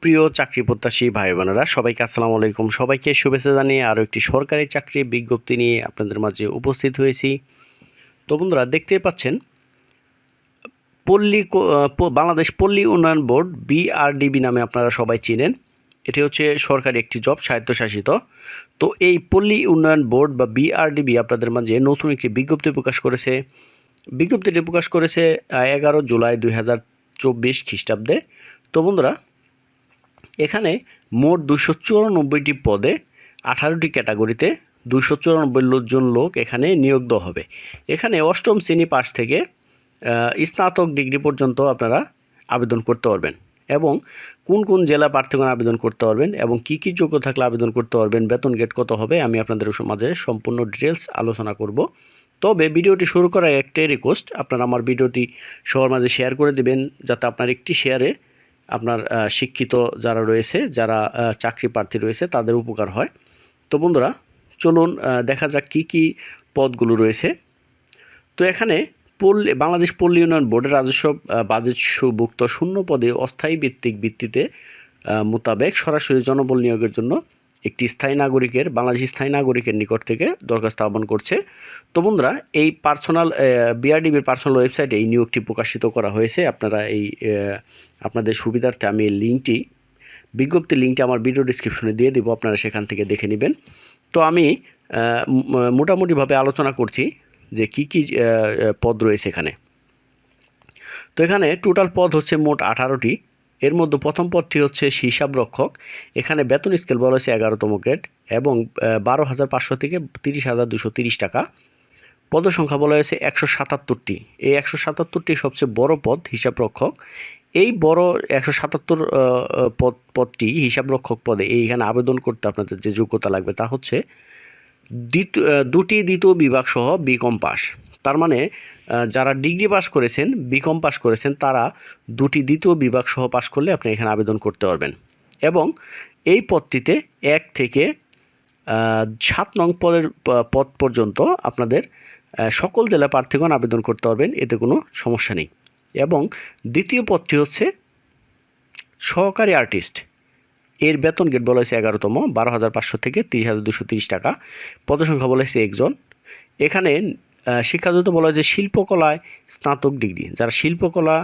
প্রিয় চাকরি প্রত্যাশী ভাই বোনেরা সবাইকে আসসালামু আলাইকুম। সবাইকে শুভেচ্ছা জানিয়ে আরও একটি সরকারি চাকরি বিজ্ঞপ্তি নিয়ে আপনাদের মাঝে উপস্থিত হয়েছি। তো বন্ধুরা দেখতে পাচ্ছেন, পল্লী বাংলাদেশ পল্লী উন্নয়ন বোর্ড, বিআরডিবি নামে আপনারা সবাই চিনেন। এটি হচ্ছে সরকারি একটি জব, স্বায়ত্তশাসিত। তো এই পল্লী উন্নয়ন বোর্ড বা বিআরডিবি আপনাদের মাঝে নতুন একটি বিজ্ঞপ্তি প্রকাশ করেছে। বিজ্ঞপ্তিটি প্রকাশ করেছে এগারো জুলাই দুই হাজার চব্বিশ খ্রিস্টাব্দে। তো বন্ধুরা এখানে মোট দুশো চুরানব্বইটি পদে আঠারোটি ক্যাটাগরিতে দুশো চুরানব্বই জন লোক এখানে নিয়োগ দেওয়া হবে। এখানে অষ্টম শ্রেণি পাশ থেকে স্নাতক ডিগ্রি পর্যন্ত আপনারা আবেদন করতে পারবেন এবং কোন কোন জেলা প্রার্থীগণ আবেদন করতে পারবেন এবং কি কি যোগ্য থাকলে আবেদন করতে পারবেন, বেতন গেট কত হবে, আমি আপনাদের মাঝে সম্পূর্ণ ডিটেলস আলোচনা করব। তবে ভিডিওটি শুরু করার একটাই রিকোয়েস্ট আপনারা আমার ভিডিওটি সবার মাঝে শেয়ার করে দেবেন, যাতে আপনার একটি শেয়ারে আপনার শিক্ষিত যারা রয়েছে, যারা চাকরি প্রার্থী রয়েছে, তাদের উপকার হয়। তো বন্ধুরা, চলুন দেখা যাক কি কি পদগুলো রয়েছে। তো এখানে পল্লী বাংলাদেশ পল্লী উন্নয়ন বোর্ডের রাজস্ব বাজেট সুভুক্ত শূন্য পদে অস্থায়ী ভিত্তিক ভিত্তিতে মোতাবেক সরাসরি জনবল নিয়োগের জন্য একটি স্থায়ী নাগরিকের, বাংলাদেশি স্থায়ী নাগরিকের নিকট থেকে দরখাস্ত আহ্বান করছে। তো বন্ধুরা, এই পার্সোনাল বিআরডিবির পার্সোনাল ওয়েবসাইটে এই নিয়োগটি প্রকাশিত করা হয়েছে। আপনারা এই আপনাদের সুবিধার্থে আমি এই লিঙ্কটি, বিজ্ঞপ্তির লিঙ্কটি আমার ভিডিও ডিসক্রিপশনে দিয়ে দেবো, আপনারা সেখান থেকে দেখে নেবেন। তো আমি মোটামুটিভাবে আলোচনা করছি যে কি কি পদ রয়েছে এখানে। তো এখানে টোটাল পদ হচ্ছে মোট আঠারোটি। এর মধ্যে প্রথম পদটি হচ্ছে হিসাব রক্ষক এখানে বেতন স্কেল বলা হয়েছে এগারোতম গ্রেড এবং বারো হাজার পাঁচশো থেকে তিরিশ হাজার দুশো তিরিশ টাকা। পদ সংখ্যা বলা হয়েছে একশো সাতাত্তরটি। এই একশো সাতাত্তরটি সবচেয়ে বড় পদ হিসাব রক্ষক এই বড় একশো সাতাত্তর পদ, পদটি হিসাব রক্ষক পদে এইখানে আবেদন করতে আপনাদের যে যোগ্যতা লাগবে তা হচ্ছে দ্বিতীয় দুটি দ্বিতীয় বিভাগ সহ বিকম পাস। তার মানে যারা ডিগ্রি পাস করেছেন, বিকম পাস করেছেন, তারা দুটি দ্বিতীয় বিভাগ সহ পাস করলে আপনি এখানে আবেদন করতে পারবেন। এবং এই পদটিতে এক থেকে সাত নং পদের পদ পর্যন্ত আপনাদের সকল জেলা প্রার্থীগণ আবেদন করতে পারবেন, এতে কোনো সমস্যা নেই। এবং দ্বিতীয় পদটি হচ্ছে সহকারী আর্টিস্ট। এর বেতন গেট বলা হয়েছে এগারোতম, বারো হাজার পাঁচশো থেকে তিরিশ হাজার দুশো তিরিশ টাকা। পদসংখ্যা বলা হয়েছে একজন। এখানে আহ, শিক্ষাগত বলা যে শিল্পকলায় স্নাতক ডিগ্রি। যারা শিল্পকলা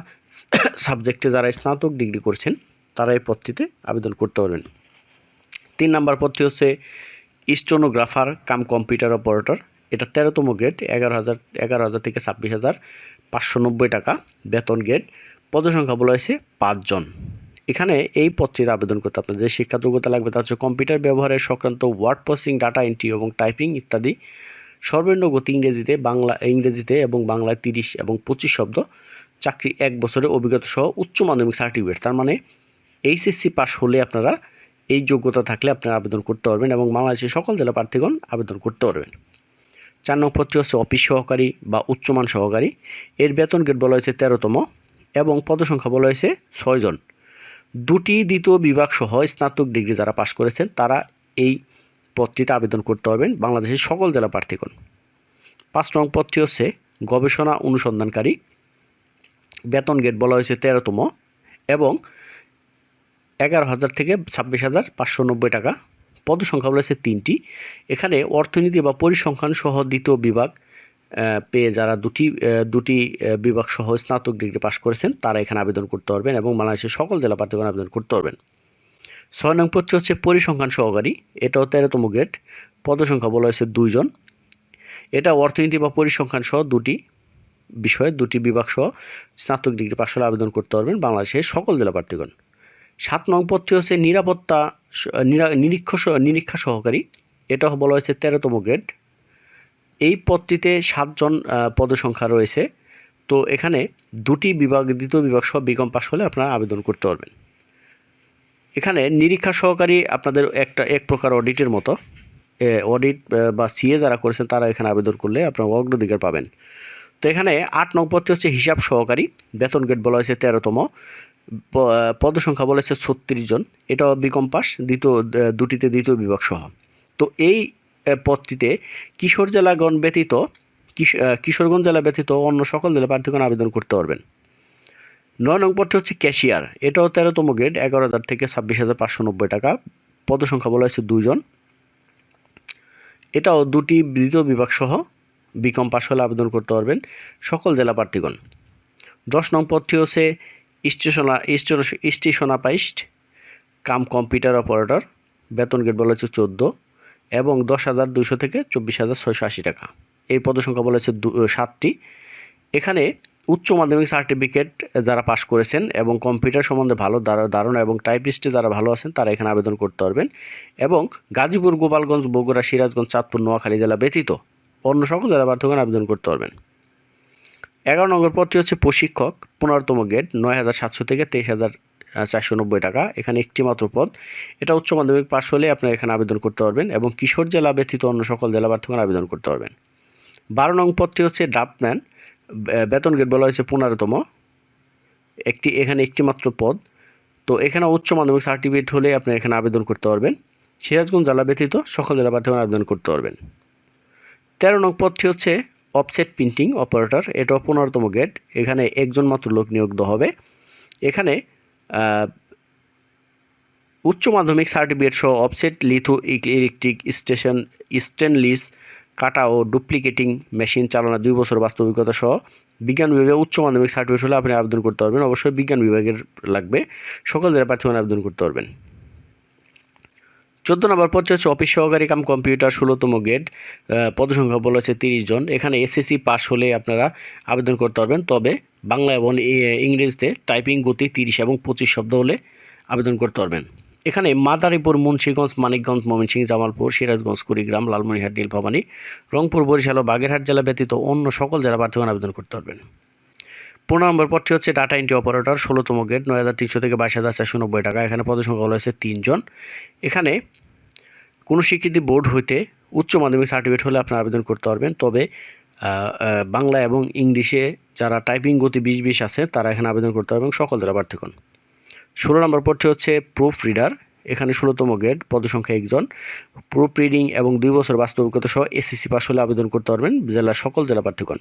সাবজেক্টে যারা স্নাতক ডিগ্রি করছেন তারা এই পদটিতে আবেদন করতে পারবেন। তিন নাম্বার পদটি হচ্ছে স্টোনোগ্রাফার কাম কম্পিউটার অপারেটর। এটা তেরোতম গ্রেড এগারো হাজার এগারো হাজার থেকে ছাব্বিশ হাজার পাঁচশো নব্বই টাকা বেতন গ্রেড। পদসংখ্যা বলা হয়েছে পাঁচজন এখানে এই পদটিতে আবেদন করতে আপনার যে শিক্ষা যোগ্যতা লাগবে তা হচ্ছে কম্পিউটার ব্যবহারের সংক্রান্ত ওয়ার্ড প্রসেসিং ডাটা এন্ট্রি এবং টাইপিং ইত্যাদি। সর্বনিম্ন গতি ইংরেজিতে, বাংলা, ইংরেজিতে এবং বাংলায় তিরিশ এবং পঁচিশ শব্দ, চাকরি এক বছরের অভিজ্ঞতা সহ উচ্চ মাধ্যমিক সার্টিফিকেট তার মানে এইচএসসি পাস হলে আপনারা এই যোগ্যতা থাকলে আপনারা আবেদন করতে পারবেন এবং বাংলাদেশের সকল জেলা প্রার্থীগণ আবেদন করতে পারবেন। চার নং পদটি হচ্ছে অফিস সহকারী বা উচ্চমান সহকারী। এর বেতন গেট বলা হয়েছে তেরোতম এবং পদসংখ্যা বলা হয়েছে ছয়জন। দুটি দ্বিতীয় বিভাগ সহ স্নাতক ডিগ্রি যারা পাশ করেছেন, তারা এই পদটিতে আবেদন করতে পারবেন বাংলাদেশের সকল জেলা প্রার্থীগণ। পাঁচ নং পদটি হচ্ছে গবেষণা অনুসন্ধানকারী। বেতন গেট বলা হয়েছে তেরোতম এবং এগারো হাজার থেকে ছাব্বিশ হাজার পাঁচশো নব্বই টাকা। পদসংখ্যা বলেছে তিনটি। এখানে অর্থনীতি বা পরিসংখ্যান সহ দ্বিতীয় বিভাগ পেয়ে যারা দুটি দুটি বিভাগ সহ স্নাতক ডিগ্রি পাশ করেছেন, তারা এখানে আবেদন করতে পারবেন এবং বাংলাদেশের সকল জেলা প্রার্থীগণ আবেদন করতে পারবেন। ছয় নং পদটি হচ্ছে পরিসংখ্যান সহকারী। এটাও তেরোতম গ্রেড। পদসংখ্যা বলা হয়েছে দুইজন। এটা অর্থনীতি বা পরিসংখ্যান সহ দুটি বিষয়ে, দুটি বিভাগ সহ স্নাতক ডিগ্রি পাশ হলে আবেদন করতে পারবেন বাংলাদেশের সকল জেলা প্রার্থীগণ। সাত নং পদটি হচ্ছে নিরাপত্তা নিরীক্ষ নিরীক্ষা সহকারী। এটা বলা হয়েছে তেরোতম গ্রেড। এই পদটিতে সাতজন পদসংখ্যা রয়েছে। তো এখানে দুটি বিভাগ, দ্বিতীয় বিভাগ সহ বিকম পাশ হলে আপনারা আবেদন করতে পারবেন। এখানে নিরীক্ষা সহকারী আপনাদের একটা এক প্রকার অডিটের মতো। অডিট বা সিএ যারা করেছেন তারা এখানে আবেদন করলে আপনারা অগ্রাধিকার পাবেন। তো এখানে আট নং হচ্ছে হিসাব সহকারী। বেতন গেট বলা হয়েছে তেরোতম। পদসংখ্যা হয়েছে ছত্রিশ জন। এটাও বিকম পাস দ্বিতীয় দুটিতে দ্বিতীয় বিভাগ সহ। তো এই পদটিতে কিশোর জেলাগণ ব্যতীত, কিশ- কিশোরগঞ্জ জেলা ব্যতীত অন্য সকল জেলা প্রার্থীগণ আবেদন করতে পারবেন। নয় নং পদটি হচ্ছে ক্যাশিয়ার। এটাও তেরোতম গ্রেড, এগারো হাজার থেকে ছাব্বিশ হাজার পাঁচশো নব্বই টাকা। পদসংখ্যা বলা হয়েছে দুজন এটাও দুটি দ্বিতীয় বিভাগ সহ বিকম পাশ হলে আবেদন করতে পারবেন সকল জেলা প্রার্থীগণ। দশ নং পদটি হচ্ছে স্টেশনা স্টেশনাপাইস্ট, কাম কম্পিউটার অপারেটর, বেতন গেট বলা হচ্ছে চোদ্দ এবং দশ হাজার দুশো থেকে চব্বিশ হাজার ছয়শো আশি টাকা। এই পদসংখ্যা বলা হচ্ছে সাতটি। এখানে উচ্চ মাধ্যমিক সার্টিফিকেট যারা পাশ করেছেন এবং কম্পিউটার সম্বন্ধে ভালো ধারণা এবং টাইপিস্টে যারা ভালো আছেন, তারা এখানে আবেদন করতে পারবেন। এবং গাজীপুর, গোপালগঞ্জ, বগুড়া, সিরাজগঞ্জ, চাঁদপুর, নোয়াখালী জেলা ব্যতীত অন্য সকল জেলা প্রার্থীগণ আবেদন করতে পারবেন। এগারো নম্বর পদটি হচ্ছে প্রশিক্ষক, পনেরোতম গেট নয় হাজার সাতশো থেকে তেইশ হাজার চারশো নব্বই টাকা। এখানে একটি মাত্র পদ। এটা উচ্চ মাধ্যমিক পাশ হলে আপনারা এখানে আবেদন করতে পারবেন এবং কিশোর জেলা ব্যতীত অন্য সকল জেলা প্রার্থীগণ আবেদন করতে পারবেন। বারো নং পদটি হচ্ছে ড্রাফটম্যান বেতন গেট বলা হয়েছে পনেরোতম। একটি, এখানে একটি মাত্র পদ। তো এখানে উচ্চ মাধ্যমিক সার্টিফিকেট হলে আপনি এখানে আবেদন করতে পারবেন। সিরাজগঞ্জ জেলা ব্যতীত সকল জেলা প্রার্থীগণ আবেদন করতে পারবেন। তেরো নং পদটি হচ্ছে অফসেট প্রিন্টিং অপারেটর এটা পনেরোতম গেট এখানে একজন মাত্র লোক নিয়োগ হবে। এখানে উচ্চ মাধ্যমিক সার্টিফিকেট সহ offset litho electric station stencil কাটা ও ডুপ্লিকেটিং মেশিন চালানো দুই বছর বাস্তবিকতা সহ বিজ্ঞান বিভাগে উচ্চ মাধ্যমিক সার্টিফিকেট হলে আপনি আবেদন করতে পারবেন। অবশ্যই বিজ্ঞান বিভাগের লাগবে। সকল জেলা প্রার্থীগণ আবেদন করতে পারবেন। চোদ্দ নম্বর পদটি হচ্ছে অফিস সহকারী কাম কম্পিউটার ষোলোতম গেট পদসংখ্যা বলা হচ্ছে তিরিশ জন। এখানে এসএসসি পাস হলে আপনারা আবেদন করতে পারবেন। তবে বাংলা এবং ইংরেজিতে টাইপিং গতি তিরিশ এবং পঁচিশ শব্দ হলে আবেদন করতে পারবেন। এখানে মাদারীপুর, মুন্সীগঞ্জ, মানিকগঞ্জ, ময়মনসিংহ, জামালপুর, সিরাজগঞ্জ, কুড়িগ্রাম, লালমনিরহাট, নীলফামারী, রংপুর, বরিশাল ও বাগেরহাট জেলা ব্যতীত অন্য সকল জেলা প্রার্থীগণ আবেদন করতে পারবেন। পনেরো নম্বর পদটি হচ্ছে ডাটা এন্ট্রি অপারেটর ষোলোতম গেট নয় হাজার তিনশো থেকে বাইশ হাজার চারশো নব্বই টাকা। এখানে পদসংখ্যা বলা হয়েছে তিনজন। এখানে কোনো স্বীকৃতি বোর্ড হইতে উচ্চ মাধ্যমিক সার্টিফিকেট হলে আপনারা আবেদন করতে পারবেন। তবে বাংলা এবং ইংলিশে যারা টাইপিং গতি বিশ বিশ আছে, তারা এখানে আবেদন করতে পারবেন সকল জেলা প্রার্থীগণ। ষোলো নম্বর পদটি হচ্ছে প্রুফ রিডার এখানে ষোলোতম গ্রেড, পদসংখ্যা একজন। প্রুফ রিডিং এবং দুই বছর বাস্তবিকতা সহ এসএসসি পাস হলে আবেদন করতে পারবেন জেলার সকল জেলা প্রার্থীগণ।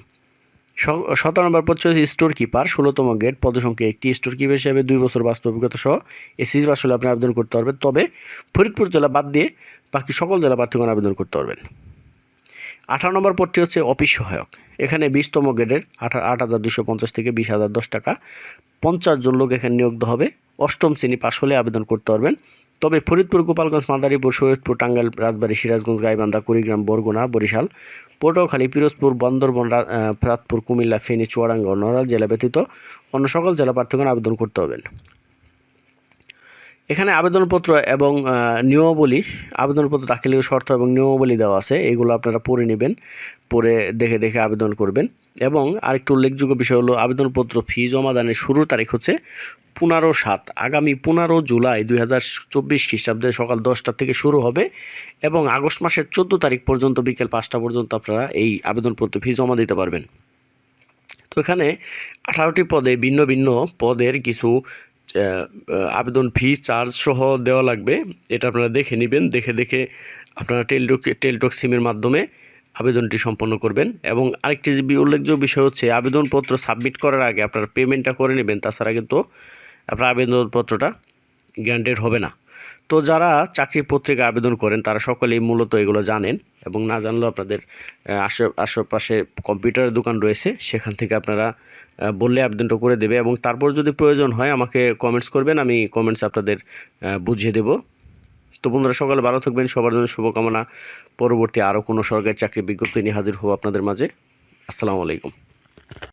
সতেরো নম্বর পদ হচ্ছে স্টোর কিপার ষোলোতম গেট পদসংখ্যা একটি স্টোর কিপার হিসেবে দুই বছর বাস্তবিকতা সহ এসএসসি পাস হলে আপনি আবেদন করতে পারবেন। তবে ফরিদপুর জেলা বাদ দিয়ে বাকি সকল জেলা প্রার্থীগণ আবেদন করতে পারবেন। আঠারো নম্বর পদটি হচ্ছে অফিস সহায়ক। এখানে বিশতম গ্রেডের আঠা, আট হাজার দুশো পঞ্চাশ থেকে বিশ হাজার দশ টাকা। পঞ্চাশ জন লোক এখানে নিয়োগ হবে। অষ্টম শ্রেণি পাশ হলে আবেদন করতে পারবেন। তবে ফরিদপুর, গোপালগঞ্জ, মাদারীপুর, সৈয়দপুর, টাঙ্গাইল, রাজবাড়ী, সিরাজগঞ্জ, গাইবান্ধা, কুড়িগ্রাম, বরগুনা, বরিশাল, পটুয়াখালী, পিরোজপুর, বান্দরবন, রা- ফরাদপুর, কুমিল্লা, ফেনী, চুয়াডাঙ্গা ও নড়াইল জেলা ব্যতীত অন্য সকল জেলা প্রার্থীগণ আবেদন করতে হবেন এখানে আবেদনপত্র এবং নিয়মাবলী, আবেদনপত্র দাখিলের শর্ত এবং নিয়মাবলী দেওয়া আছে, এগুলো আপনারা পড়ে নেবেন, পড়ে দেখে দেখে আবেদন করবেন। এবং আরেকটু উল্লেখযোগ্য বিষয় হলো, আবেদনপত্র ফি জমা দানের শুরুর তারিখ হচ্ছে পনেরো সাত। আগামী পনেরো জুলাই দুই হাজার চব্বিশ খ্রিস্টাব্দে সকাল দশটা থেকে শুরু হবে এবং আগস্ট মাসের চোদ্দ তারিখ পর্যন্ত বিকেল পাঁচটা পর্যন্ত আপনারা এই আবেদনপত্র ফি জমা দিতে পারবেন। তো এখানে আঠারোটি পদে ভিন্ন ভিন্ন পদের কিছু আবেদন ফি চার্জ সহ দেওয়া লাগবে। এটা আপনারা দেখে নেবেন। দেখে দেখে আপনারা টেলটক টেলটক সিমের মাধ্যমে আবেদনটি সম্পন্ন করবেন। এবং আরেকটি যে উল্লেখযোগ্য বিষয় হচ্ছে, আবেদনপত্র সাবমিট করার আগে আপনারা পেমেন্টটা করে নেবেন। তাছাড়া কিন্তু আপনার আবেদনপত্রটা গ্যারান্টেড হবে না। তো যারা চাকরি পত্রিকা আবেদন করেন, তারা সকলেই মূলত এগুলো জানেন। এবং না জানলেও আপনাদের আশে, আশেপাশে কম্পিউটারের দোকান রয়েছে, সেখান থেকে আপনারা বললে আবেদনটা করে দেবে এবং তারপর যদি প্রয়োজন হয় আমাকে কমেন্টস করবেন, আমি কমেন্টস আপনাদের বুঝিয়ে দেব। তো বন্ধুরা, সকালে ভালো থাকবেন, সবার জন্য শুভকামনা। পরবর্তী আরও কোনো সরকারি চাকরি বিজ্ঞপ্তি নিয়ে হাজির হব আপনাদের মাঝে। আসসালামু আলাইকুম।